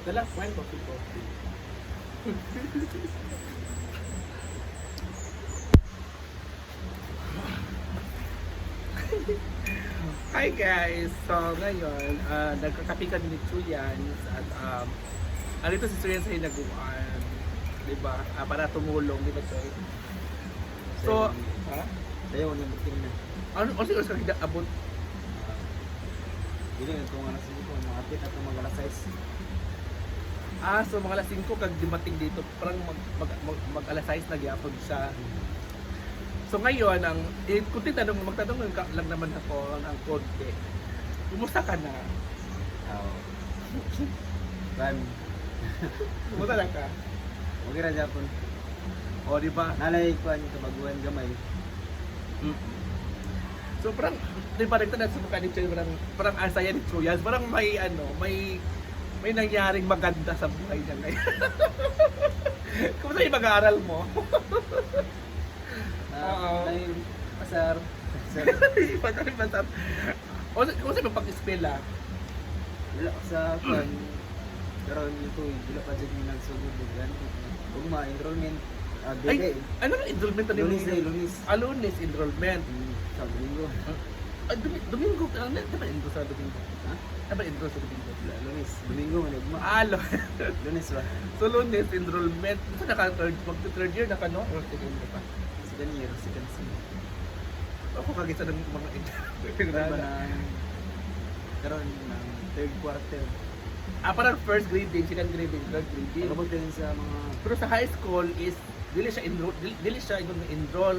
Dala, wine coffee coffee. Hi guys! So ngayon, uh, nagkakapi kami ni Julian at um, alito si Julian sa hinaguan. Diba? Ah, para tumulong, di ba Choy? So, ha? Tayo, ano yung na. Ano, ano siguro sa abot? Hindi nga kung ano sige ko, mga apit at mga size. Ah, so mga alas 5 kag dumating dito, parang mag, mag, mag, mag alas 6 nagyapon siya. So ngayon, ang eh, kung magtanong lang, ka- lang naman ako ng konti. Kumusta ka na? Oo. Ban, Kumusta lang ka? okay ra Japon. O, di ba? Nalay ko ang kabaguan gamay. So parang, di ba nagtanong sa mukha ni Choy, parang, parang ang saya ni Choy, parang may ano, may may nangyaring maganda sa buhay niya ngayon. Kumusta yung mag-aaral mo? Oo. Ah, Nalay pasar. Pasar. O, kung sa pag-spell ah? Wala ko sa kwan. Pero ito, wala pa dyan yung nagsugod. Huwag ma, enrollment. Ah, Ay, ano ang enrollment Lunis na, lunis. Ah, lunes, enrollment. Hmm, Sa linggo. Ay, Dumi- Domingo, ano, di ba enroll sa Domingo? Ha? Di ba enroll sa Domingo? Wala, lunis. Domingo, manigma. Ah, lo- Lunis ba? so lunes, enrollment. Ito naka third, mag third year naka no? Or second year pa? Second year, second sem. Ako kagisa ng mga ng karon ng third quarter. Ah, parang first grading, second grading, third grading. Pagabot din sa mga Pero sa high school is dili siya enroll, dili, dili siya yung enroll.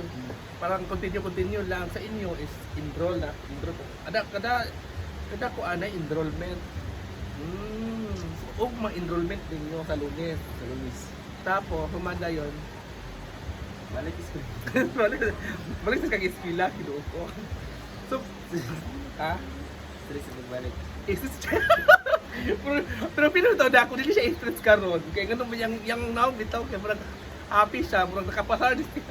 Parang continue continue lang sa inyo is enroll na enroll ko. Ada kada kada ko ana enrollment. So, og ma enrollment ninyo sa Lunes. sa lunis. Tapos humanda yon. Balik is ko. balik balik sa kag eskwela kinuo ko. So ha? Stress sa pagbalik. Isis pero, pero pinuntaw na ako, dili siya stress karon. Kaya ganun mo yung, yung now bitaw, kaya parang happy siya, parang nakapasar din siya.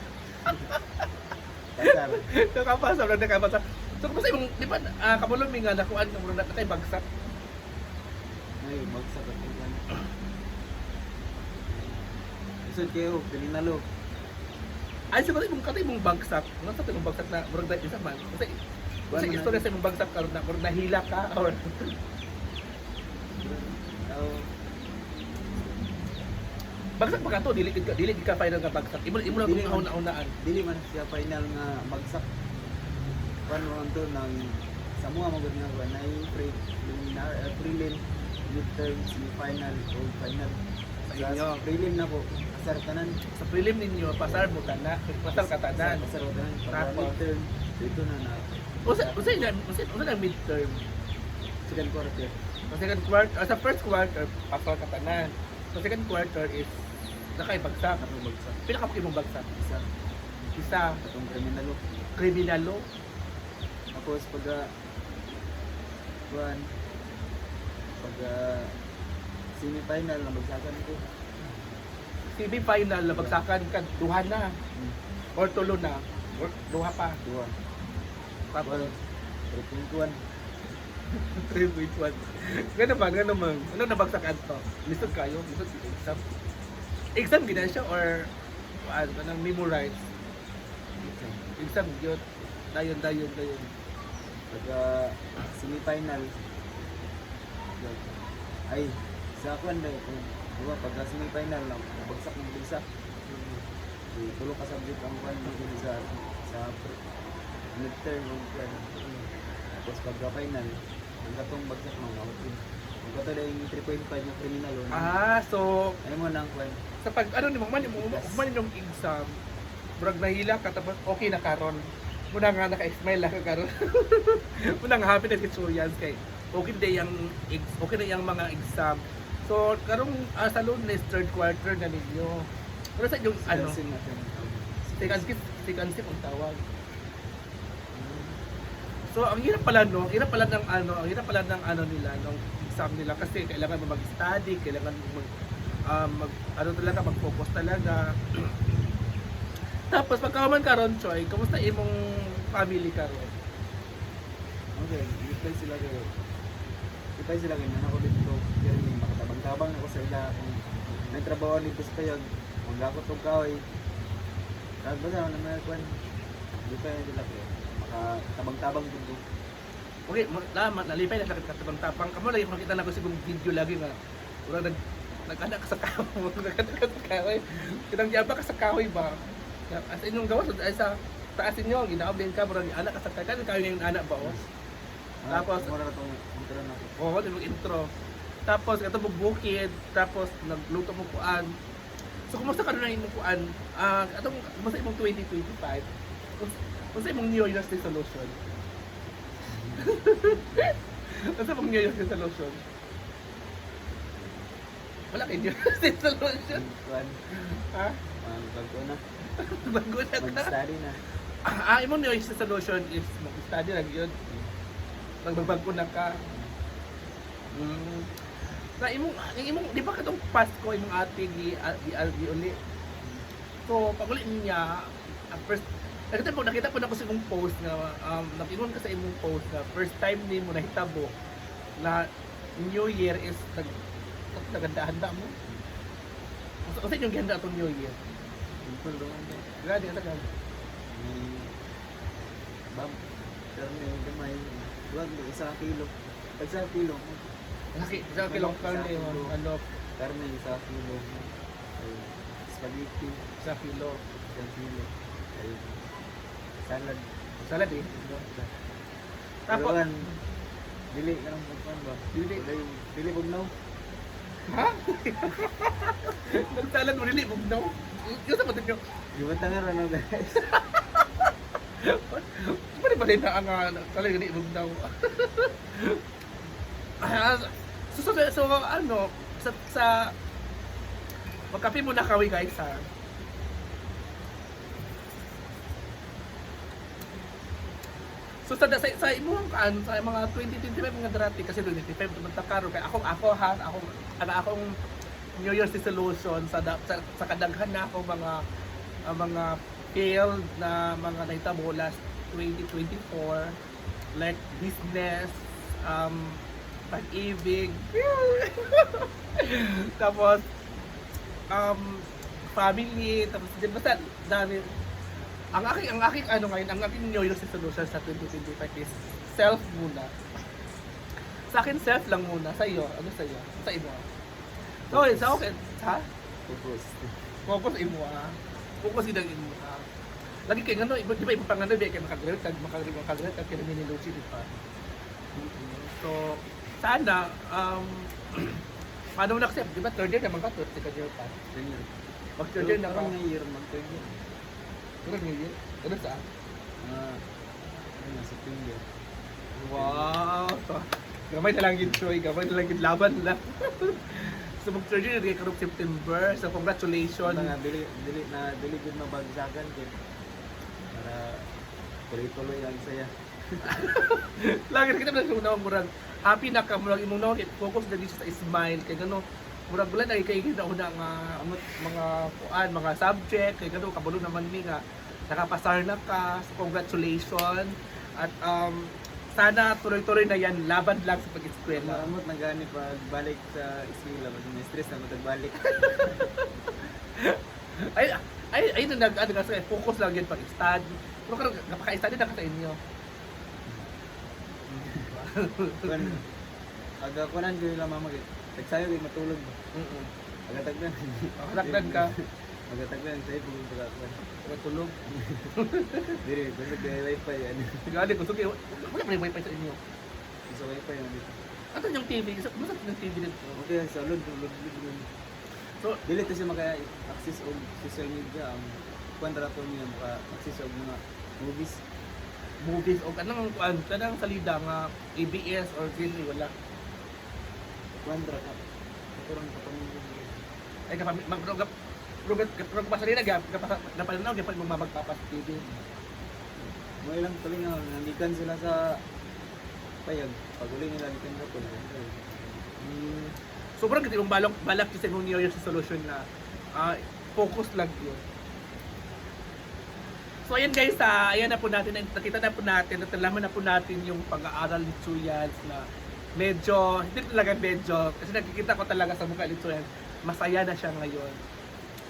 Pasar. nakapasar, parang nakapasar. So, kung sa imong, di ba, uh, kamulong nga nakuan ka muna nakatay bagsak. Ay, bagsak at iwan. Isod kayo, pininalo. Ay, siguro imong katay mong bagsak. Ano sa imong bagsak na, murag dahil isa man. Kasi, kasi istorya sa imong bagsak karon na, murag nahila ka, or Tao, bagsak pa ka to, dili ka, dili ka final nga bagsak. Imo, imo lang man. kauna-unaan. dili man siya final nga bagsak. Paano ang to ng sa mga magod nga ba na pre preliminar uh, prelim midterm semifinal o final. Sa inyo. prelim na po, asar tanan. Sa prelim ninyo, pasar mo tana, pasar ka tanan. Asar tanan. Pag Tapos? midterm, dito na na Usa, usa na, usa, usa na midterm. second quarter. Sa second quarter, ah, sa first quarter, pasar ka tanan. Sa second quarter is nakaibagsak. Ako bagsak. Pinakapag imong bagsak. Isa, Isa, katong kriminalo. kriminalo. Tapos pag uh, kuan pag uh, semi-final na bagsakan ko. CB final na bagsakan ka duha na Hmm. or tulo na or duha pa. Duha. Tapos Well, triple kuan. 3 which one? Ganun ba? Ganun man. Ano nabagsakan to? Lisod kayo? Lisod si exam? Exam gina siya or ano ba nang memorize? Exam yun. Dayon, dayon, dayon. Pag uh, semi-final ay sa kuan na ko. Diba, pag semi-final lang, bagsak ng bagsak. Tulo ka subject ang kuan mo sa sa midterm o kuan. Tapos pagka final, ang katong bagsak ng out kato na yung 3.5 yung criminal o. Ah, so Ay mo nang kwan. sa pag ano man man yung exam murag nahila ka tapos okay na karon. Muna nga naka-smile lang ka karon. Muna nga happy na experience kay okay na yung okay na yung mga exam. So karong uh, sa lunes third quarter na ninyo. Pero sa yung ano? Second shift second shift ang tawag. So, ang hirap pala no, ang hirap pala ng ano, ang hirap pala ng ano nila, ng exam nila kasi kailangan mo mag-study, kailangan mo mag, um, mag ano talaga, mag-focus talaga. Tapos pagka man karon Choy, kamusta imong family karon? Okay, reply sila kayo. Reply sila kayo. Ako dito. Pero yung makatabang ka tabang ako sa ila kung may trabaho dito sa payag kung ako tong kahoy kag basta na may kwan di pa yung dila ko makatabang-tabang dito Okay, ma- lama, nalipay na sakit katabang-tapang. Kamu lagi makita na ko sigong video lagi nga. Wala nag nag-anak ka sa kahoy. Nag-anak ka sa kahoy. Kitang yaba ka sa kahoy ba? As inyong gawas, ay sa taas inyo, ginaabling ka, murag anak ka sa kahoy. Kan kahoy yung anak ba, oh? Tapos- mura na tong intro na Oo, di mag-intro. Tapos, ito mo bukid, tapos nagluto mo kuan. So, kumusta ka na yung kuan? Ah, atong, kumusta imong 2025? Kumusta- imong New Year's resolution? Kumusta imong New Year's resolution? Wala kay New Year's resolution. kwan Ha? ang bago na Bago na ka. mag-study na Ah, imong New Year's resolution is mag-study lang yun. Magbabago na ka. Mm. Na imong ang imong di ba katong Pasko imong ate gi gi algi uli. So pag uli niya first nakita po nakita po na ko sa imong post nga um nag-ingon ka sa imong post na first time ni mo nahitabo na New Year is nag naganda-handa mo. Kasi kasi yung ganda atong New Year. simple to Grabe ka tagal. bam pero may gamay. Wag mo isa kilo. Pag sa kilo. Laki, sa kilong karne ano, karne isa kilo. spaghetti. Sa kilo. isang kilo salad Salad eh. Tapos, Tapos, dili ka ng pagpan ba? Dili. Dili, dili bugnaw. ha? Nagsalad mo nili, bugnaw. Yung sa pati nyo, Di ba tangar ano guys? pwede ba rin na ang uh, talaga nili, bugnaw? Ah, so, so, so, ano, sa, sa, magkape muna kami guys ha. So sa sa, sa imong kan sa mga 2025 mga darating kasi 2025 naman ta karon kay ako ako ha ako ana akong New Year's resolution sa sa, sa kadaghan na ako mga ah, mga failed na mga nahitabo last 2024 like business um pag-ibig tapos um family tapos din basta dami ang aking ang aking ano ngayon ang aking New Year's resolution sa 2025 is self muna. Sa akin self lang muna. Sa iyo. Ano sa iyo? Sa imo so sa akin ha? Focus. focus imo ha? Focus idang imo ha? Lagi kay ngano iba iba pangano di kay makagraduate kag makagraduate makagraduate kag kay ni Lucy di ba? So sana um paano mo na-accept di ba? Third year naman ka third year pa. Ganyan. pag third year na ka. man third year. Third year ano sa Ah, ano na September. Wow! Gamay na lang yun, Troy. Gamay na lang yun. Laban lang. so, mag-surgery na karong September. So, congratulations. Nga dili dili na dili gud mabagsakan kay para tuloy-tuloy ang saya. Lagi na kita na kung murag happy na ka. Murag imong nawag focus na dito sa smile. Kaya gano, murag wala na kay kita una nga amot mga kuan, mga subject. Kaya gano, kabalo naman ni nga nakapasar na ka. So, congratulations. At um, sana tuloy-tuloy na yan. Laban lang sa pag-eskwela. Amot na gani pag balik sa eskwela, mas may stress na magbalik. ay ay ay na nag ano kasi focus lang yun pag study pero karon napaka-study na ka sa inyo aga kunan gyud lang mamagit. Tagsayo gyud matulog. mm Aga tagdan. Tagdan ka. Aga tagdan sa ibong pagkakuan. matulog Diri, basta kay wifi yan. gali ko sige wala pa rin wifi sa inyo Sa wifi yan dito. ano yung TV ano yung TV dito Okay, sa load, load, load, so Dili to siya maka-access og social media ang kuan ra to niya maka-access og mga movies. movies o kanang kuan kanang salida nga ABS or Disney wala Kuan ra ka. Katurang kapamilya. ay kapag mag rogap rogap rogap pa salida gap napalinaw gap mo magpapas TV Mo ilang tuloy nga nandikan sila sa payag. Pag uli nila dikan sa pula. mm. sobrang gati mong balak balak sa imong New Year's resolution na ah, focus lang yun So ayan guys, ah, ayan na po natin, nakita na po natin, at nalaman na po natin yung pag-aaral ni Chuyans na medyo, hindi talaga medyo, kasi nakikita ko talaga sa mukha nito yan, masaya na siya ngayon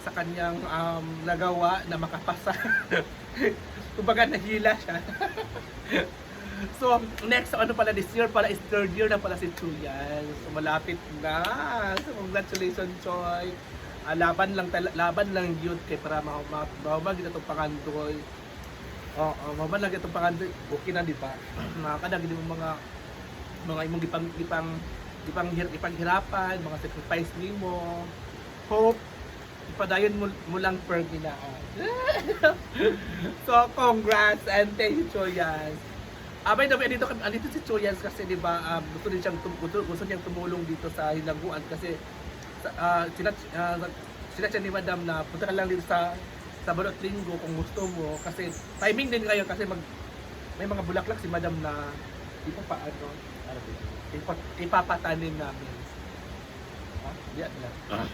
sa kanyang um, nagawa na makapasa. Kumbaga nahila siya. so, next ano pala this year pala is third year na pala si Chuyan. So, malapit na. So, congratulations, Choy. Ah, laban lang tala- laban lang yun kay para mahumag itong pangandoy. Oo, oh, mahumag lang itong pangandoy. Okay na, di ba? Nakakadag din mo mga mga imong gipang gipang gipang hir, ipaghirapan, mga sacrifice nimo. Hope ipadayon mo, mo lang per ginaan. so, congrats and thank you, Choyans. Ah, by the way, dito, andito si Choyans kasi di ba um, gusto din siyang tum- gusto, gusto niyang tumulong dito sa hinaguan kasi ah, sila uh, sila siya ni Madam na punta ka lang dito sa sa Balot Linggo kung gusto mo kasi timing din ngayon kasi mag may mga bulaklak si Madam na di pa paano ipa, ipapatanim namin. Ah, diyan lang.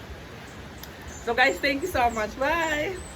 So guys, thank you so much. Bye!